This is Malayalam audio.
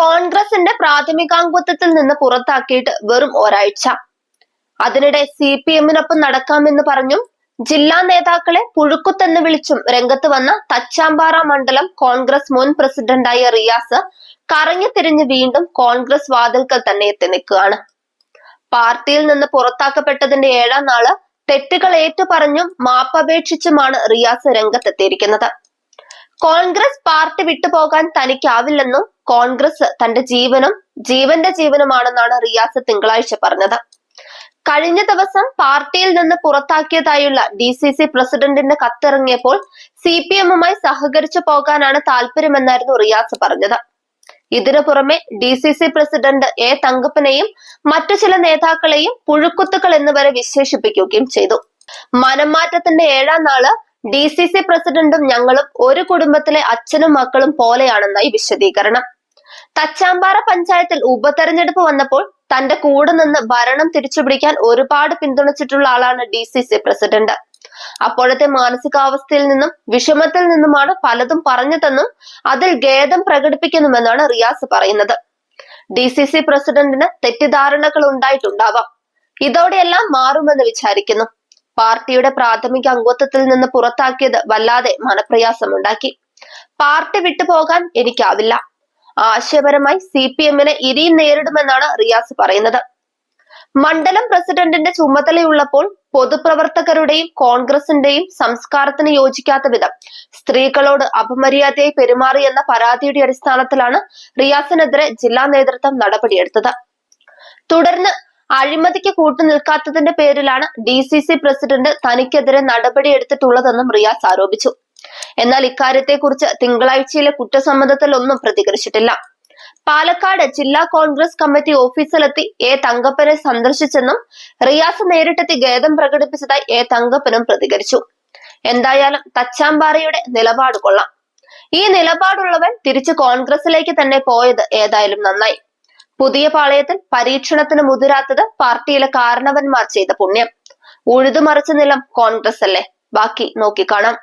കോൺഗ്രസിന്റെ പ്രാഥമികാംഗത്വത്തിൽ നിന്ന് പുറത്താക്കിയിട്ട് വെറും ഒരാഴ്ച. അതിനിടെ സി പി എമ്മിനൊപ്പം നടക്കാമെന്ന് പറഞ്ഞും ജില്ലാ നേതാക്കളെ പുഴുക്കുത്തെന്ന് വിളിച്ചും രംഗത്ത് വന്ന തച്ചാമ്പാറ മണ്ഡലം കോൺഗ്രസ് മുൻ പ്രസിഡന്റായ റിയാസ് കറങ്ങി തിരിഞ്ഞ് വീണ്ടും കോൺഗ്രസ് വാതിൽക്കൽ തന്നെ എത്തി നിൽക്കുകയാണ്. പാർട്ടിയിൽ നിന്ന് പുറത്താക്കപ്പെട്ടതിന്റെ ഏഴാം നാൾ തെറ്റുകൾ ഏറ്റുപറഞ്ഞും മാപ്പപേക്ഷിച്ചുമാണ് റിയാസ് രംഗത്തെത്തിയിരിക്കുന്നത്. കോൺഗ്രസ് പാർട്ടി വിട്ടുപോകാൻ തനിക്കാവില്ലെന്നും കോൺഗ്രസ് തന്റെ ജീവനും ജീവന്റെ ജീവനുമാണെന്നാണ് റിയാസ് തിങ്കളാഴ്ച പറഞ്ഞത്. കഴിഞ്ഞ ദിവസം പാർട്ടിയിൽ നിന്ന് പുറത്താക്കിയതായുള്ള ഡി സി സി പ്രസിഡന്റിന്റെ കത്തിറങ്ങിയപ്പോൾ സി പി എമ്മുമായി സഹകരിച്ചു പോകാനാണ് താല്പര്യമെന്നായിരുന്നു റിയാസ് പറഞ്ഞത്. ഇതിനു പുറമെ D C C president A തങ്കപ്പനെയും മറ്റു ചില നേതാക്കളെയും പുഴുക്കുത്തുകൾ എന്നിവരെ വിശേഷിപ്പിക്കുകയും ചെയ്തു. മനംമാറ്റത്തിന്റെ ഏഴാം നാൾ ഡി സി സി പ്രസിഡന്റും ഞങ്ങളും ഒരു കുടുംബത്തിലെ അച്ഛനും മക്കളും പോലെയാണെന്നായി വിശദീകരണം. തച്ചാമ്പാറ പഞ്ചായത്തിൽ ഉപതെരഞ്ഞെടുപ്പ് വന്നപ്പോൾ തന്റെ കൂടെ നിന്ന് ഭരണം തിരിച്ചുപിടിക്കാൻ ഒരുപാട് പിന്തുണച്ചിട്ടുള്ള ആളാണ് ഡി സി സി പ്രസിഡന്റ്. അപ്പോഴത്തെ മാനസികാവസ്ഥയിൽ നിന്നും വിഷമത്തിൽ നിന്നുമാണ് പലതും പറഞ്ഞതെന്നും അതിൽ ഖേദം പ്രകടിപ്പിക്കുന്നുമെന്നാണ് റിയാസ് പറയുന്നത്. ഡി സി സി പ്രസിഡന്റിന് തെറ്റിദ്ധാരണകൾ ഉണ്ടായിട്ടുണ്ടാവാം. ഇതോടെയെല്ലാം മാറുമെന്ന് വിചാരിക്കുന്നു. പാർട്ടിയുടെ പ്രാഥമിക അംഗത്വത്തിൽ നിന്ന് പുറത്താക്കിയത് വല്ലാതെ മനപ്രയാസമുണ്ടാക്കി. പാർട്ടി വിട്ടുപോകാൻ എനിക്കാവില്ല. ആശയപരമായി സി പി എമ്മിനെ ഇനിയും നേരിടുമെന്നാണ് റിയാസ് പറയുന്നത്. മണ്ഡലം പ്രസിഡന്റിന്റെ ചുമതലയുള്ളപ്പോൾ പൊതുപ്രവർത്തകരുടെയും കോൺഗ്രസിന്റെയും സംസ്കാരത്തിന് യോജിക്കാത്ത വിധം സ്ത്രീകളോട് അപമര്യാദയായി പെരുമാറി എന്ന പരാതിയുടെ അടിസ്ഥാനത്തിലാണ് റിയാസിനെതിരെ ജില്ലാ നേതൃത്വം നടപടിയെടുത്തത്. തുടർന്ന് അഴിമതിക്ക് കൂട്ടുനിൽക്കാത്തതിന്റെ പേരിലാണ് ഡി സി സി പ്രസിഡന്റ് തനിക്കെതിരെ നടപടി നടപടിയെടുത്തിട്ടുള്ളതെന്നും റിയാസ് ആരോപിച്ചു. എന്നാൽ ഇക്കാര്യത്തെക്കുറിച്ച് തിങ്കളാഴ്ചയിലെ കുറ്റസമ്മതത്തിൽ ഒന്നും പ്രതികരിച്ചിട്ടില്ല. പാലക്കാട് ജില്ലാ കോൺഗ്രസ് കമ്മിറ്റി ഓഫീസിലെത്തി എ തങ്കപ്പനെ സന്ദർശിച്ചെന്നും റിയാസ് നേരിട്ടെത്തി ഖേദം പ്രകടിപ്പിച്ചതായി എ തങ്കപ്പനും പ്രതികരിച്ചു. എന്തായാലും തച്ചാമ്പാറയുടെ നിലപാട് കൊള്ളാം. ഈ നിലപാടുള്ളവൻ തിരിച്ചു കോൺഗ്രസിലേക്ക് തന്നെ പോയത് ഏതായാലും നന്നായി. പുതിയ പാളയത്തിൽ പരീക്ഷണത്തിന് മുതിരാത്തത് പാർട്ടിയിലെ കാരണവന്മാർ ചെയ്ത പുണ്യം. ഉഴുതുമറിച്ച നിലം കോൺഗ്രസ് അല്ലേ ബാക്കി നോക്കിക്കാണാം.